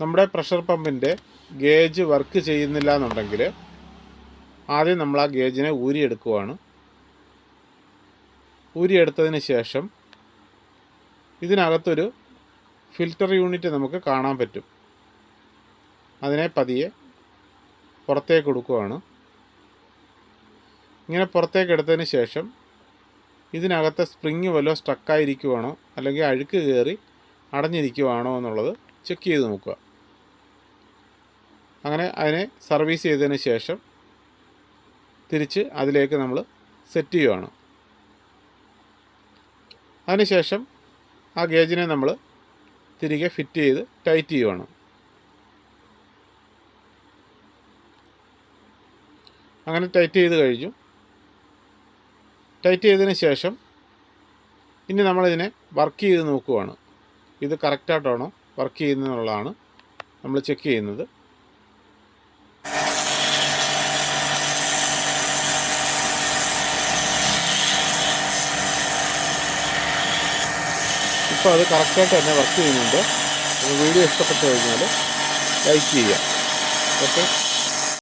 നമ്മുടെ pressure പമ്പിന്റെ gauge work ചെയ്യുന്നില്ല എന്നുണ്ടെങ്കിൽ ആദ്യം നമ്മൾ ആ ഗേജിനെ ഊരിയെടുക്കുവാണ്. ഊരിയെടുത്തതിന് ശേഷം ഇതിനകത്തൊരു ഫിൽറ്റർ യൂണിറ്റ് നമുക്ക് കാണാൻ പറ്റും. അതിനെ പതിയെ പുറത്തേക്ക് കൊടുക്കുവാണ്. ഇങ്ങനെ പുറത്തേക്ക് എടുത്തതിന് ശേഷം ഇതിനകത്തെ സ്പ്രിങ് വല്ലതും സ്ട്രക്കായിരിക്കുവാണോ അല്ലെങ്കിൽ അഴുക്ക് കയറി അടഞ്ഞിരിക്കുവാണോ എന്നുള്ളത് ചെക്ക് ചെയ്ത് നോക്കുക. അങ്ങനെ അതിനെ സർവീസ് ചെയ്തതിന് ശേഷം തിരിച്ച് അതിലേക്ക് നമ്മൾ സെറ്റ് ചെയ്യുവാണ്. അതിനുശേഷം ആ ഗേജിനെ നമ്മൾ തിരികെ ഫിറ്റ് ചെയ്ത് ടൈറ്റ് ചെയ്യുവാണ്. അങ്ങനെ ടൈറ്റ് ചെയ്ത് കഴിഞ്ഞു. ടൈറ്റ് ചെയ്തതിന് ശേഷം ഇനി നമ്മളിതിനെ വർക്ക് ചെയ്ത് നോക്കുവാണ്. ഇത് കറക്റ്റായിട്ടാണോ വർക്ക് ചെയ്യുന്നതെന്നുള്ളതാണ് നമ്മൾ ചെക്ക് ചെയ്യുന്നത്. ഇപ്പോൾ അത് കറക്റ്റായിട്ട് തന്നെ വർക്ക് ചെയ്യുന്നുണ്ട്. വീഡിയോ ഇഷ്ടപ്പെട്ടു കഴിഞ്ഞാൽ ലൈക്ക് ചെയ്യുക. ഓക്കെ?